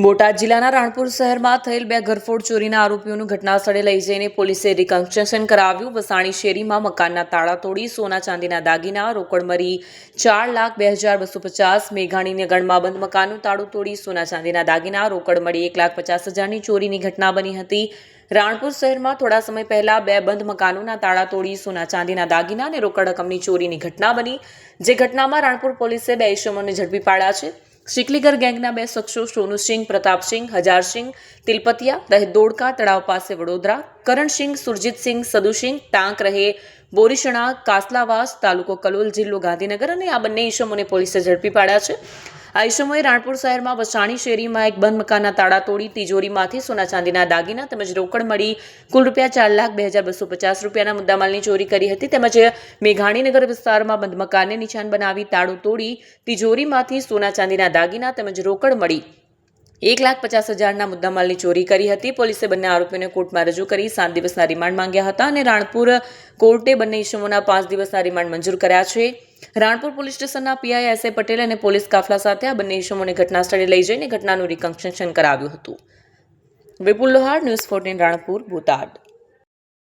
બોટાદ જિલ્લાના રાણપુર શહેરમાં થયેલ બે ઘરફોડ ચોરીના આરોપીઓનું ઘટના સ્થળે લઈ જઈને પોલીસે રિકન્સ્ટ્રક્શન કરાવ્યું. વસાણી શેરીમાં મકાનના તાળા તોડી, સોના ચાંદીના દાગીના રોકડ મરી ચાર લાખ બે હજાર બસો પચાસ મેઘાણીને ગણમાં બંધ મકાનનું તાળું તોડી, સોના ચાંદીના દાગીના રોકડ મળી એક લાખ પચાસ હજારની ચોરીની ઘટના બની હતી. રાણપુર શહેરમાં થોડા સમય પહેલા બે બંધ મકાનોના તાળા તોડી, સોના ચાંદીના દાગીના અને રોકડ રકમની ચોરીની ઘટના બની. જે ઘટનામાં રાણપુર પોલીસે બે ઇસમોને ઝડપી પાડ્યા છે. શિકલીગર ગેંગના બે શખ્સો સોનુસિંહ, પ્રતાપસિંહ, હજારસિંહ, તિલપતિયા રહે દોડકા તળાવ પાસે વડોદરા, કરણસિંહ, સુરજીતસિંહ, સદુસિંહ, ટાંક રહે બોરીશણા કાસલાવાસ તાલુકો કલોલ જિલ્લો ગાંધીનગર અને આ બંને ઈસમોને પોલીસે ઝડપી પાડ્યા છે. આ સમયે રાણપુર શહેરમાં વસાણી શેરીમાં એક બંધ મકાનના તાળા તોડી તિજોરીમાંથી સોના ચાંદીના દાગીના તેમજ રોકડ મળી કુલ રૂપિયા ચાર લાખ બે હજાર બસો પચાસ રૂપિયાના મુદ્દામાલની ચોરી કરી હતી તેમજ મેઘાણીનગર વિસ્તારમાં બંધ મકાનને નિશાન બનાવી તાળું તોડી તિજોરીમાંથી સોના ચાંદીના દાગીના તેમજ રોકડ મળી એક લાખ પચાસ હજારના મુદ્દામાલની ચોરી કરી હતી. પોલીસે બંને આરોપીઓને કોર્ટમાં રજૂ કરી સાત દિવસના રિમાન્ડ માંગ્યા હતા અને રાણપુર કોર્ટે બંને ઇસમોના પાંચ દિવસના રિમાન્ડ મંજૂર કર્યા છે. રાણપુર પોલીસ સ્ટેશનના પીઆઈ એસ એ પટેલ અને પોલીસ કાફલા સાથે આ બંને ઇસમોને ઘટના સ્થળે લઈ જઈને ઘટનાનું રિકન્સ્ટ્રક્શન કરાવ્યું હતું. Vipul Lohar, news fourteen, Ranpur, Botad.